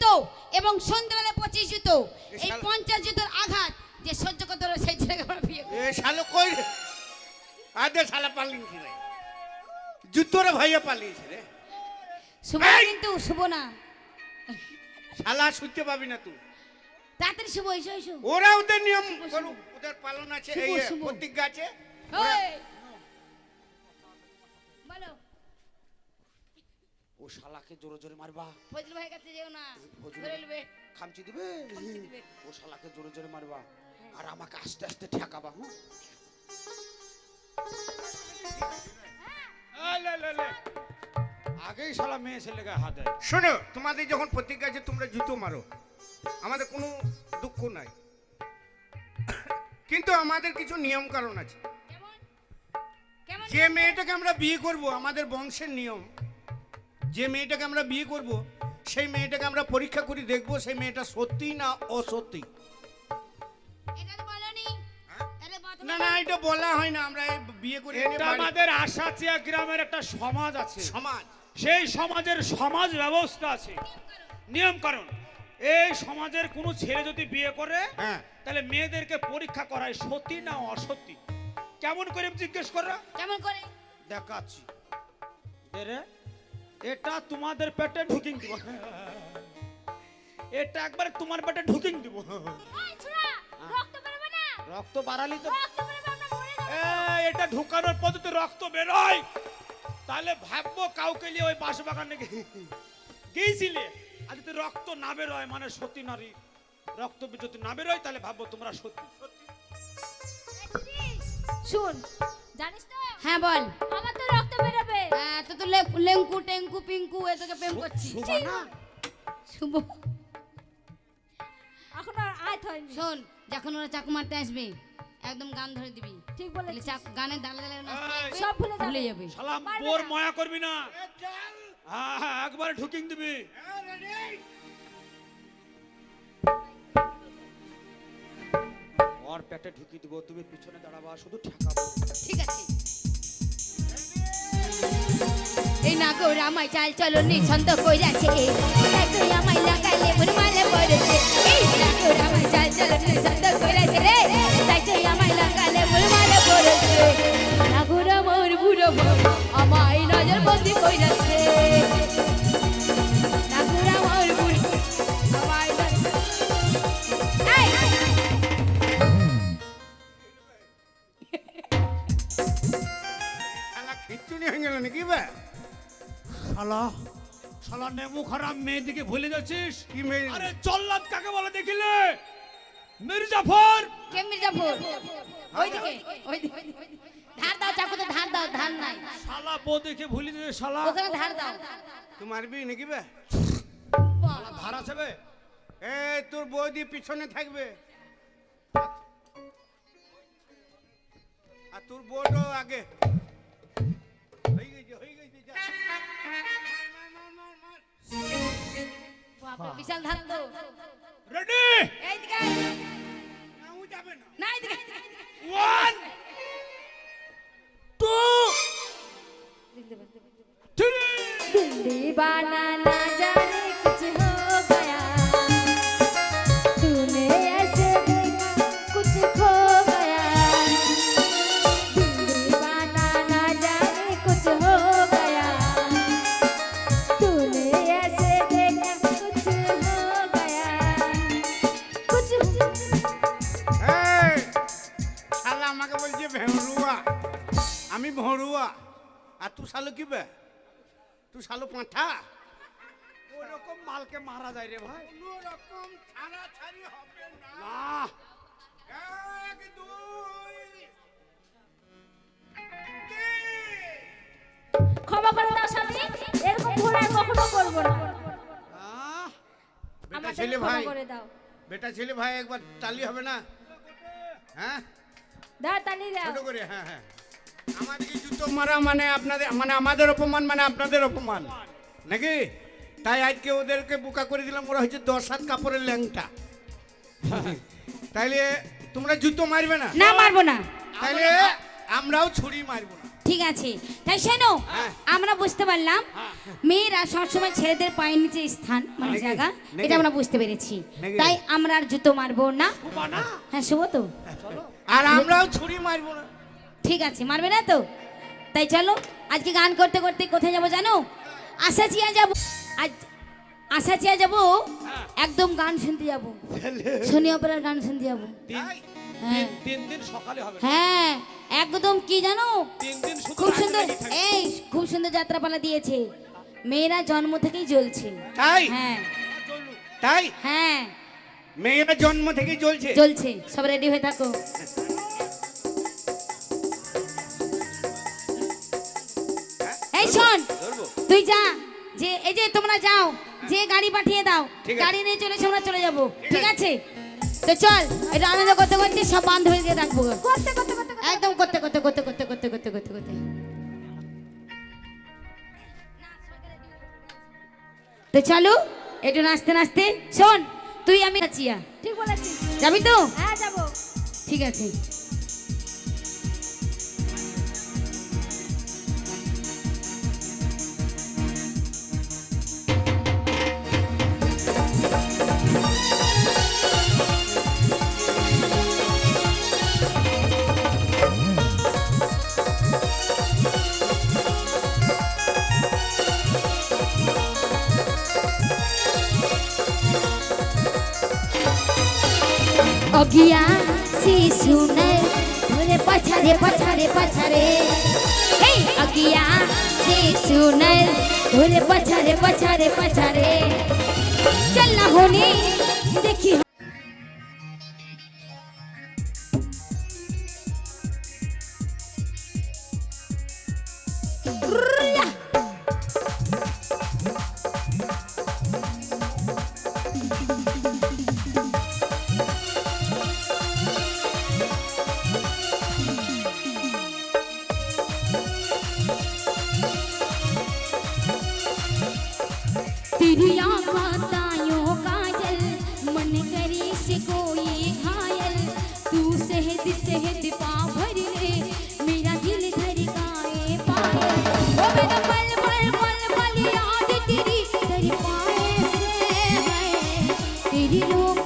জুতো এবং সন্ধ্যাবেলা পঁচিশ জুতো। এই পঞ্চাশ জুতোর আঘাত যে সহ্য করতে পারবে সেই ছেলেকে আমরা বিয়ে এ শালো কই রে? আদে শালা পালিয়েছে রে? জুতোরে ভাইয়া পালিয়েছে রে। শুভ কিন্তু শুভ না। শালা শুনতে পাবি না তুই। তাড়াতাড়ি শুভ এসো এসো। ওরা ওদের নিয়ম ওদের পালন আছে এই প্রতিজ্ঞা আছে। শালাকে জোরে জোরে মারবা। ফজল ভাইয়ের কাছে যেও না। ফজলু- ধরে নেবে। খামচি দিবে? ও শালাকে জোরে জোরে মারবা। আর আমাকে আস্তে আস্তে ঠেকাবা হ্যাঁ আগেই শালা মেয়ে ছেলেকে হাত দেয়। শোনো তোমাদের যখন প্রতিজ্ঞা আছে তোমরা জুতো মারো। আমাদের কোনো দুঃখ নাই। কিন্তু আমাদের কিছু নিয়ম কারণ আছে। কেমন? কেমন যে মেয়েটাকে আমরা বিয়ে করব আমাদের বংশের নিয়ম। যে মেয়েটাকে আমরা বিয়ে করব সেই মেয়েটাকে আমরা পরীক্ষা করে দেখব সেই মেয়েটা সত্যি না অসত্যি। বাথরুমে- না না এটা বলা হয় না আমরা এই বিয়ে করে এটা আমাদের আশাচিয়া গ্রামের একটা সমাজ আছে। সমাজ। সেই সমাজের সমাজ ব্যবস্থা আছে। নিয়ম কারণ এই সমাজের কোনো ছেলে যদি বিয়ে করে হ্যাঁ। তাহলে মেয়েদেরকে পরীক্ষা করায় সত্যি না অসত্যি? কেমন করে জিজ্ঞেস করা? কেমন করে? দেখাচ্ছি। এরে? এটা তোমাদের পেটে ঢুকিং দিব। এটা একবার তোমার পেটে ঢুকিং দিব। রক্ত বেরোবে বাড়ালি তো রক্ত বেরোবে আমরা মরে যাব। এই, এটা ঢুকানোর পদ্ধতি রক্ত বেরোয়। তাহলে ভাববো কাউকে নিয়ে ওই বাস বাগানে গিয়েছিলে আর যদি রক্ত না বেরোয় মানে সত্যি নারী রক্ত যদি না বেরোয় তাহলে ভাববো তোমরা সত্যি শুন জানিস তো? হ্যাঁ বল। আমার তো রক্ত বেরোবে। হ্যাঁ তো তো লেঙ্কু টেঙ্কু পিঙ্কু এ তোকে প্রেম করছি। শুভ এখন আর আয় হয়নি। শোন যখন ওরা চাকু মারতে আসবে একদম গান ধরে দিবি। ঠিক বলেছিস। চাকু গানে দালে দালে সব ভুলে যাবে। ভুলে যাবে। সালাম পারবে বোর। ময়া করবি না। হ্যাঁ হ্যাঁ একবারে ঢুকিং দিবি। ওর পেটে ঢুকি দিব, তুমি পিছনে দাঁড়াবা, শুধু ঠেকাবো। ঠিক আছে। এই না গো রামাই, চাল চলো নিছন্দ কইরাছে। দেখো আমায় লাগাইলে মুরমালে পড়েছে। এই না গৌর খিচুড়ি হয়ে গেল নাকি বা শালা শালা নেমু খারাপ মেয়ে দিকে ভুলে যাচ্ছিস? কি মেয়ে? আরে জল্লাদ কাকে বলে দেখিলে? মির্জাফর! কে মির্জাপুর ওইদিকে ওইদিকে ধার দাও চাকুতে ধার দাও ধার নাই। শালা বউ দেখে ভুলে যাচ্ছে শালা। ওখানে ধার দাও। তুই মারবি নাকি বা? ধার আছে বে? এ তোর বৌদি পিছনে থাকবে। আর তোর বউটাও আগে। বাপরে বিশাল ধান তো রেডি এইদিকে না ও যাবে না না এইদিকে ওয়ান টু থ্রি দিবানা। ভেড়ুয়া। আমি ভড়ুয়া। আর তুই শালো কি বে তুই শালো পাঁঠা? ওরকম মালকে মারা যায় রে ভাই। ছাড়াছাড়ি হবে না। এক দুই। ক্ষমা করে দাও স্বামী। এরকম ভুল আর কখনো করব না। আহ, বেটা ছেলে ভাই। বেটা ছেলে ভাই একবার তালি হবে না? হ্যাঁ? দাও তালি দাও। ছোট করে হ্যাঁ হ্যাঁ। আমাদেরকে জুতো মারা মানে আপনাদের মানে আমাদের অপমান মানে আপনাদের অপমান। নাকি? তাই আজকে ওদেরকে বোকা করে দিলাম ওরা হচ্ছে দশ হাত কাপড়ের ল্যাংটা। তাইলে তোমরা জুতো মারবে না? না মারবো না। তাইলে আমরাও ছুরি মারবো না। ঠিক আছে। তাই শোনো হ্যাঁ। আমরা বুঝতে পারলাম। মেয়েরা সবসময় ছেলেদের পায়ের নিচে স্থান মানে জায়গা এটা আমরা বুঝতে পেরেছি। তাই আমরা আর জুতো মারবো না? হ্যাঁ শুভ তো। আর আমরাও ছুরি মারবো না। ঠিক আছে মারবে না তো? তাই চলো আজকে গান করতে করতে কোথায় যাব জানো? আশাচিয়া যাব। আজ আশাচিয়া যাব হ্যাঁ। একদম গান শুনতে যাব। শনি অপেরার গান শুনতে যাব। তিন হ্যাঁ। তিন- তিন দিন সকালে হবে হ্যাঁ একদম কি জানো? তিন দিন শুধু খুব সুন্দর এই খুব সুন্দর যাত্রাপালা দিয়েছে। মেয়েরা জন্ম থেকেই জ্বলছে। তাই? হ্যাঁ। তাই? হ্যাঁ। মেয়েরা জন্ম থেকেই জ্বলছে। জ্বলছে। সব রেডি হয়ে থাকো। এই শোন তুই যা যে এই যে তোমরা যাও যে গাড়ি পাঠিয়ে দাও গাড়ি নিয়ে চলে আমরা চলে যাব। ঠিক আছে। তো চল এটা আনন্দ করতে করতে সব বান্ধবীকে রাখব করতে করতে করতে করতে। একদম করতে করতে করতে করতে করতে করতে করতে করতে। তো চলো একটু নাচতে নাচতে শোন। তুই আমি নাচিয়া ঠিক বলেছিস। যাবি তো? হ্যাঁ যাব। ঠিক আছে। অগিয়া শিশুনে ধরে পাছারে পছারে পছারে। এই অগিয়া শিশুনে ধরে পছারে পছারে পাছারে। baby